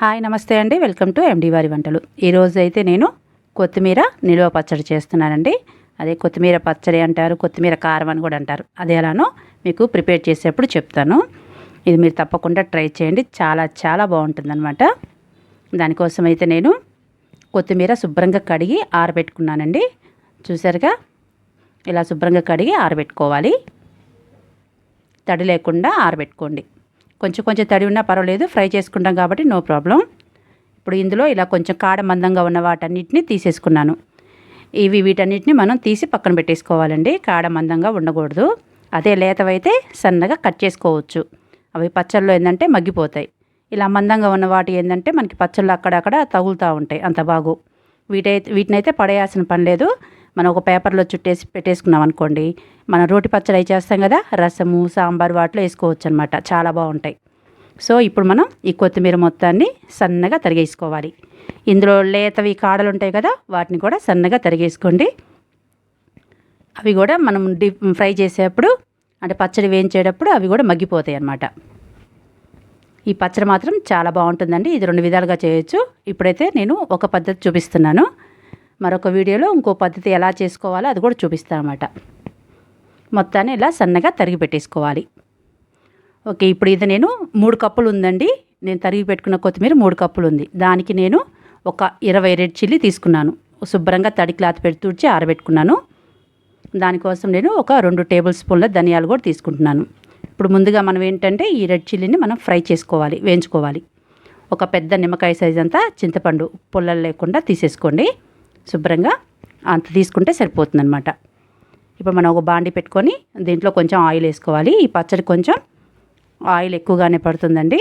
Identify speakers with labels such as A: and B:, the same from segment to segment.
A: Hi నమస్తే అండి. Welcome to MD వారి వంటలు. ఈరోజు అయితే నేను కొత్తిమీర నిల్వ పచ్చడి చేస్తున్నానండి. అదే కొత్తిమీర పచ్చడి అంటారు కొత్తిమీర కారం అని కూడా అంటారు. అది ఎలానో మీకు ప్రిపేర్ చేసేప్పుడు చెప్తాను. ఇది మీరు తప్పకుండా ట్రై చేయండి. చాలా చాలా బాగుంటుందన్నమాట. దానికోసం అయితే నేను కొత్తిమీర శుభ్రంగా కడిగి ఆరబెట్టుకున్నానండి. చూసారుగా? ఇలా శుభ్రంగా కడిగి ఆరబెట్టుకోవాలి. తడి లేకుండా ఆరబెట్టుకోండి. కొంచెం కొంచెం తడి ఉన్నా పర్వాలేదు ఫ్రై చేసుకుంటాం కాబట్టి నో ప్రాబ్లం. ఇప్పుడు ఇందులో ఇలా కొంచెం కాడ మందంగా ఉన్న వాటన్నిటిని తీసేసుకున్నాను. ఇవి వీటన్నిటిని మనం తీసి పక్కన పెట్టేసుకోవాలండి. కాడ మందంగా ఉండకూడదు. అదే లేతవైతే సన్నగా కట్ చేసుకోవచ్చు. అవి పచ్చళ్ళు ఏంటంటే మగ్గిపోతాయి. ఇలా మందంగా ఉన్న వాటి ఏంటంటే మనకి పచ్చళ్ళు అక్కడక్కడ తగులుతూ ఉంటాయి అంత బాగు. వీటైతే వీటినైతే పడేయాల్సిన పని లేదు. మనం ఒక పేపర్లో చుట్టేసి పెట్టేసుకున్నాం అనుకోండి మనం రోటి పచ్చడి అయి చేస్తాం కదా రసము సాంబార్ వాటిలో వేసుకోవచ్చు అనమాట చాలా బాగుంటాయి. సో ఇప్పుడు మనం ఈ కొత్తిమీర మొత్తాన్ని సన్నగా తరిగేసుకోవాలి. ఇందులో లేతవి కాడలు ఉంటాయి కదా వాటిని కూడా సన్నగా తరిగేసుకోండి. అవి కూడా మనం డీప్ ఫ్రై చేసేటప్పుడు అంటే పచ్చడి వేయించేటప్పుడు అవి కూడా మగ్గిపోతాయి అన్నమాట ఈ పచ్చడి మాత్రం చాలా బాగుంటుందండి. ఇది రెండు విధాలుగా చేయొచ్చు. ఇప్పుడైతే నేను ఒక పద్ధతి చూపిస్తున్నాను. మరొక వీడియోలో ఇంకో పద్ధతి ఎలా చేసుకోవాలో అది కూడా చూపిస్తాను అనమాట మొత్తాన్ని ఇలా సన్నగా తరిగి పెట్టేసుకోవాలి. ఓకే ఇప్పుడు ఇది నేను మూడు కప్పులు ఉందండి. నేను తరిగి పెట్టుకున్న కొత్తిమీర మూడు కప్పులు ఉంది. దానికి నేను ఒక ఇరవై రెడ్ చిల్లీ తీసుకున్నాను. శుభ్రంగా తడి క్లాత్ పెట్టి తుడిచి ఆరబెట్టుకున్నాను. దానికోసం నేను ఒక రెండు టేబుల్ స్పూన్ల ధనియాలు కూడా తీసుకుంటున్నాను. ఇప్పుడు ముందుగా మనం ఏంటంటే ఈ రెడ్ చిల్లీని మనం ఫ్రై చేసుకోవాలి వేయించుకోవాలి. ఒక పెద్ద నిమ్మకాయ సైజ్ అంతా చింతపండు పుల్లలు లేకుండా తీసేసుకోండి. శుభ్రంగా అంత తీసుకుంటే సరిపోతుందనమాట ఇప్పుడు మనం ఒక బాండి పెట్టుకొని దీంట్లో కొంచెం ఆయిల్ వేసుకోవాలి. ఈ పచ్చడి కొంచెం ఆయిల్ ఎక్కువగానే పడుతుందండి.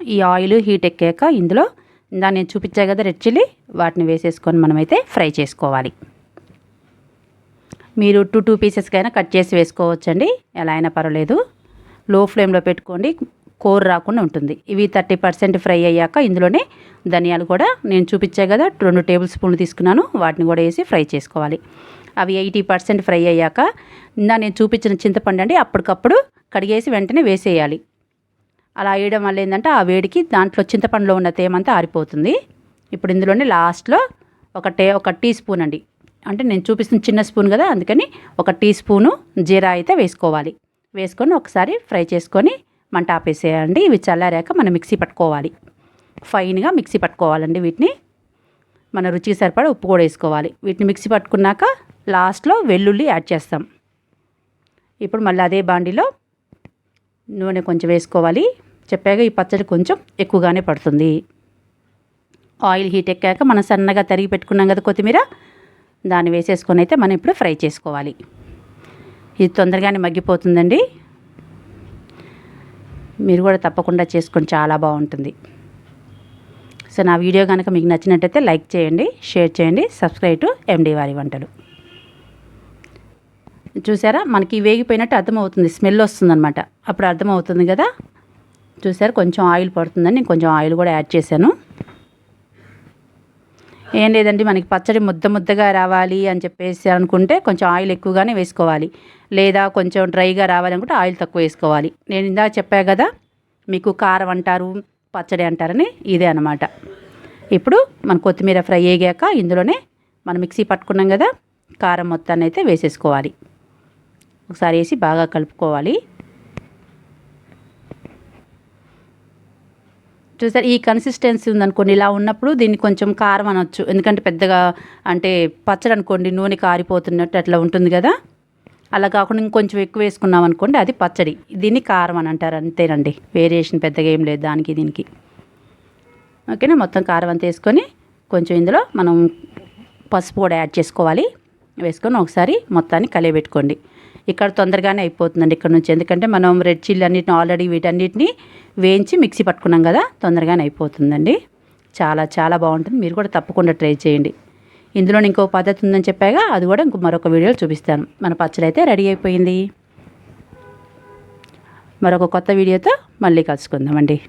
A: ఈ ఆయిల్ హీట్ ఎక్కాక ఇందులో దాన్ని నేను చూపించా కదా రెడ్ చిల్లీ వాటిని వేసేసుకొని మనమైతే ఫ్రై చేసుకోవాలి. మీరు టూ టూ పీసెస్కైనా కట్ చేసి వేసుకోవచ్చండి. ఎలా అయినా పర్వాలేదు. లో ఫ్లేమ్లో పెట్టుకోండి. కూర రాకుండా ఉంటుంది. ఇవి థర్టీ పర్సెంట్ ఫ్రై అయ్యాక ఇందులోనే ధనియాలు కూడా నేను చూపించా కదా రెండు టేబుల్ స్పూన్లు తీసుకున్నాను. వాటిని కూడా వేసి ఫ్రై చేసుకోవాలి. అవి ఎయిటీ పర్సెంట్ ఫ్రై అయ్యాక ఇందా నేను చూపించిన చింతపండు అండి అప్పటికప్పుడు కడిగేసి వెంటనే వేసేయాలి. అలా వేయడం వల్ల ఏంటంటే ఆ వేడికి దాంట్లో చింతపండులో ఉన్న తేమంతా ఆరిపోతుంది. ఇప్పుడు ఇందులోనే లాస్ట్లో ఒక టే ఒక టీ స్పూన్ అండి. అంటే నేను చూపిస్తున్న చిన్న స్పూన్ కదా అందుకని ఒక టీ స్పూను జీరా అయితే వేసుకోవాలి. వేసుకొని ఒకసారి ఫ్రై చేసుకొని మంట ఆపేసేయండి ఇవి చల్లారాక మనం మిక్సీ పట్టుకోవాలి. ఫైన్గా మిక్సీ పట్టుకోవాలండి వీటిని. మన రుచికి సరిపడా ఉప్పు కూడా వేసుకోవాలి. వీటిని మిక్సీ పట్టుకున్నాక లాస్ట్లో వెల్లుల్లి యాడ్ చేస్తాం. ఇప్పుడు మళ్ళీ అదే బాండిలో నూనె కొంచెం వేసుకోవాలి. చెప్పాక ఈ పచ్చడి కొంచెం ఎక్కువగానే పడుతుంది. ఆయిల్ హీట్ ఎక్కాక మనం సన్నగా తరిగి పెట్టుకున్నాం కదా కొత్తిమీర. దాన్ని వేసేసుకొని అయితే మనం ఇప్పుడు ఫ్రై చేసుకోవాలి. ఇది తొందరగానే మగ్గిపోతుందండి. మీరు కూడా తప్పకుండా చేసుకొని చాలా బాగుంటుంది. సో నా వీడియో కనుక మీకు నచ్చినట్టయితే లైక్ చేయండి షేర్ చేయండి సబ్స్క్రైబ్ టు ఎండి వారి వంటలు. చూసారా? మనకి వేగిపోయినట్టు అర్థమవుతుంది. స్మెల్ వస్తుందన్నమాట. అప్పుడు అర్థమవుతుంది కదా? చూసారా? కొంచెం ఆయిల్ పడుతుందని నేను కొంచెం ఆయిల్ కూడా యాడ్ చేశాను. ఏం లేదండి మనకి పచ్చడి ముద్ద ముద్దగా రావాలి అని చెప్పేసి అనుకుంటే కొంచెం ఆయిల్ ఎక్కువగానే వేసుకోవాలి. లేదా కొంచెం డ్రైగా రావాలనుకుంటే ఆయిల్ తక్కువ వేసుకోవాలి. నేను ఇందాక చెప్పా కదా మీకు కారం అంటారు పచ్చడి అంటారని ఇదే అనమాట ఇప్పుడు మన కొత్తిమీర ఫ్రై అయ్యాక ఇందులోనే మనం మిక్సీ పట్టుకున్నాం కదా కారం మొత్తాన్ని అయితే వేసేసుకోవాలి. ఒకసారి వేసి బాగా కలుపుకోవాలి. చూసారు ఈ కన్సిస్టెన్సీ ఉందనుకోండి ఇలా ఉన్నప్పుడు దీన్ని కొంచెం కారం అనొచ్చు. ఎందుకంటే పెద్దగా అంటే పచ్చడి అనుకోండి నూనె కారిపోతున్నట్టు అట్లా ఉంటుంది కదా. అలా కాకుండా ఇంకొంచెం ఎక్కువ వేసుకున్నాం అనుకోండి అది పచ్చడి. దీన్ని కారం అని అంటారు అంతేనండి. వేరియేషన్ పెద్దగా ఏం లేదు దానికి దీనికి. ఓకేనా? మొత్తం కారం అంతా వేసుకొని కొంచెం ఇందులో మనం పసుపు కూడా యాడ్ చేసుకోవాలి. వేసుకొని ఒకసారి మొత్తాన్ని కలియబెట్టుకోండి. ఇక్కడ తొందరగానే అయిపోతుందండి ఇక్కడ నుంచి. ఎందుకంటే మనం రెడ్ చిల్లీ అన్నిటిని ఆల్రెడీ వీటన్నిటిని వేయించి మిక్సీ పట్టుకున్నాం కదా తొందరగానే అయిపోతుందండి. చాలా చాలా బాగుంటుంది. మీరు కూడా తప్పకుండా ట్రై చేయండి. ఇందులో ఇంకో పద్ధతి ఉందని చెప్పాగా అది కూడా ఇంకో మరొక వీడియోలో చూపిస్తాను. మన పచ్చడి అయితే రెడీ అయిపోయింది. మరొక కొత్త వీడియోతో మళ్ళీ కలుసుకుందామండి.